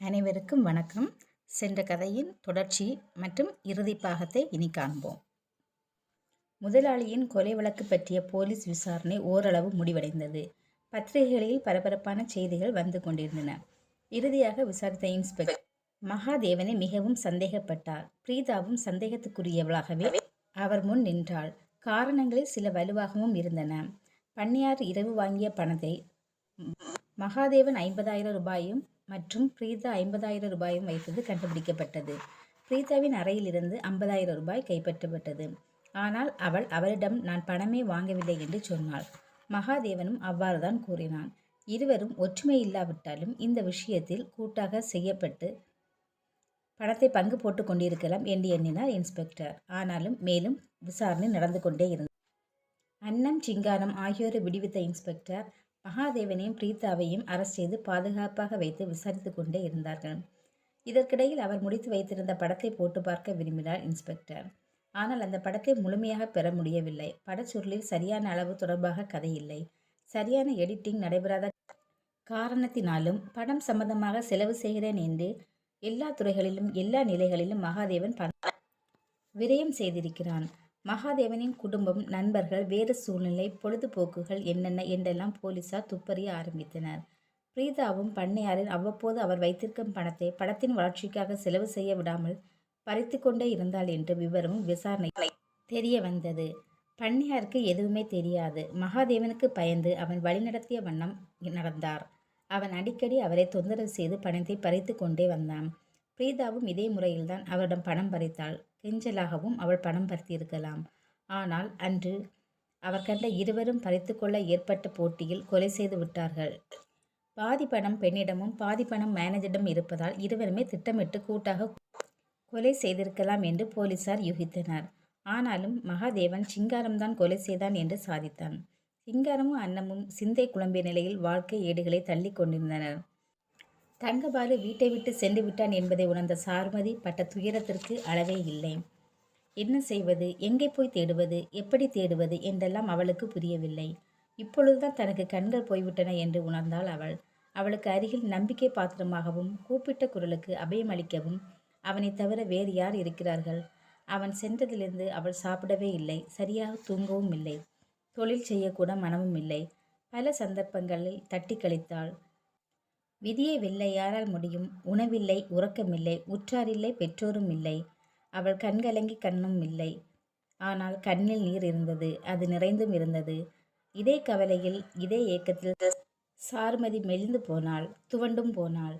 அனைவருக்கும் வணக்கம். சென்ற கதையின் தொடர்ச்சி மற்றும் இறுதி பாகத்தை இனி காண்போம். முதலாளியின் கொலை வழக்கு பற்றிய போலீஸ் விசாரணை ஓரளவு முடிவடைந்தது. பத்திரிகைகளில் பரபரப்பான செய்திகள் வந்து கொண்டிருந்தன. இறுதியாக விசாரித்த இன்ஸ்பெக்டர் மகாதேவனை மிகவும் சந்தேகப்பட்டார். பிரீதாவும் சந்தேகத்துக்குரியவளாகவே அவர் முன் நின்றாள். காரணங்களில் சில வலுவாகவும் இருந்தன. பன்னியார் இரவு வாங்கிய பணத்தை மகாதேவன் ஐம்பதாயிரம் ரூபாயும் மற்றும் பிரீதா ஐம்பதாயிரம் ரூபாயும் வைத்தது கண்டுபிடிக்கப்பட்டது. பிரீதாவின் அறையிலிருந்து ஐம்பதாயிரம் ரூபாய் கைப்பற்றப்பட்டது. ஆனால் அவள் அவரிடம் நான் பணமே வாங்கவில்லை என்று சொன்னாள். மகாதேவனும் அவ்வாறுதான் கூறினான். இருவரும் ஒற்றுமை இல்லாவிட்டாலும் இந்த விஷயத்தில் கூட்டாக செய்யப்பட்டு பணத்தை பங்கு போட்டு கொண்டிருக்கலாம் என்று எண்ணினார் இன்ஸ்பெக்டர். ஆனாலும் மேலும் விசாரணை நடந்து கொண்டே இருந்தது. அன்னம் சிங்காரம் ஆகியோரை விடுவித்த இன்ஸ்பெக்டர் மகாதேவனையும் பிரீதாவையும் அரஸ்ட் செய்து பாதுகாப்பாக வைத்து விசாரித்து கொண்டே இருந்தார்கள். இதற்கிடையில் அவர் முடித்து வைத்திருந்த படத்தை போட்டு பார்க்க விரும்பினார் இன்ஸ்பெக்டர். ஆனால் அந்த படத்தை முழுமையாக பெற முடியவில்லை. படச்சுருளில் சரியான அளவு தொடர்பாக கதை இல்லை. சரியான எடிட்டிங் நடைபெறாத காரணத்தினாலும் படம் சம்பந்தமாக செலவு செய்கிறேன் என்று எல்லா துறைகளிலும் எல்லா நிலைகளிலும் மகாதேவன் பணம் விரயம் செய்திருக்கிறான். மகாதேவனின் குடும்பம் நண்பர்கள் வேறு சூழ்நிலை பொழுதுபோக்குகள் என்னென்ன என்றெல்லாம் போலீசார் துப்பறிய ஆரம்பித்தனர். பிரீதாவும் பண்ணையாரின் அவ்வப்போது அவர் வைத்திருக்கும் பணத்தை படத்தின் வளர்ச்சிக்காக செலவு செய்ய விடாமல் பறித்து கொண்டே இருந்தாள் என்று விவரமும் விசாரணை தெரிய வந்தது. பண்ணையாருக்கு எதுவுமே தெரியாது. மகாதேவனுக்கு பயந்து அவன் வழிநடத்திய வண்ணம் நடந்தார். அவன் அடிக்கடி அவரை தொந்தரவு செய்து பணத்தை பறித்து கொண்டே வந்தான். பிரீதாவும் இதே முறையில்தான் அவரிடம் பணம் பறித்தாள். கெஞ்சலாகவும் அவள் பணம் பறித்திருக்கலாம். ஆனால் அன்று அவர் கண்ட இருவரும் பறித்துக்கொள்ள ஏற்பட்ட போட்டியில் கொலை செய்து விட்டார்கள். பாதி பணம் பெண்ணிடமும் பாதி பணம் மேனேஜரிடம் இருப்பதால் இருவருமே திட்டமிட்டு கூட்டாக கொலை செய்திருக்கலாம் என்று போலீசார் யூகித்தனர். ஆனாலும் மகாதேவன் சிங்காரம்தான் கொலை செய்தான் என்று சாதித்தான். சிங்காரமும் அன்னமும் சிந்தை குழம்பிய நிலையில் வாழ்க்கை ஏடுகளை தள்ளி கொண்டிருந்தனர். தங்கபாலு வீட்டை விட்டு சென்று விட்டான் என்பதை உணர்ந்த சார்மதி பட்ட துயரத்திற்கு அளவே இல்லை. என்ன செய்வது? எங்கே போய் தேடுவது? எப்படி தேடுவது? என்றெல்லாம் அவளுக்கு புரியவில்லை. இப்பொழுதுதான் தனக்கு கண்கள் போய்விட்டன என்று உணர்ந்தாள் அவள். அவளுக்கு அருகில் நம்பிக்கை பாத்திரமாகவும் கூப்பிட்ட குரலுக்கு அபயம் அளிக்கவும் அவனை தவிர வேறு யார் இருக்கிறார்கள்? அவன் சென்றதிலிருந்து அவள் சாப்பிடவே இல்லை. சரியாக தூங்கவும் இல்லை. தொழில் செய்யக்கூட மனமும் இல்லை. பல சந்தர்ப்பங்களில் தட்டி கழித்தாள். விதியை வெல்ல யாரால் முடியும். உணவில்லை உறக்கமில்லை. உற்றாரில்லை பெற்றோரும் இல்லை. அவள் கண்கலங்கி கண்ணும் இல்லை. ஆனால் கண்ணில் நீர் இருந்தது. அது நிறைந்தும் இருந்தது. இதே கவலையில் இதே ஏக்கத்தில் சார்மதி மெலிந்து போனாள். துவண்டும் போனாள்.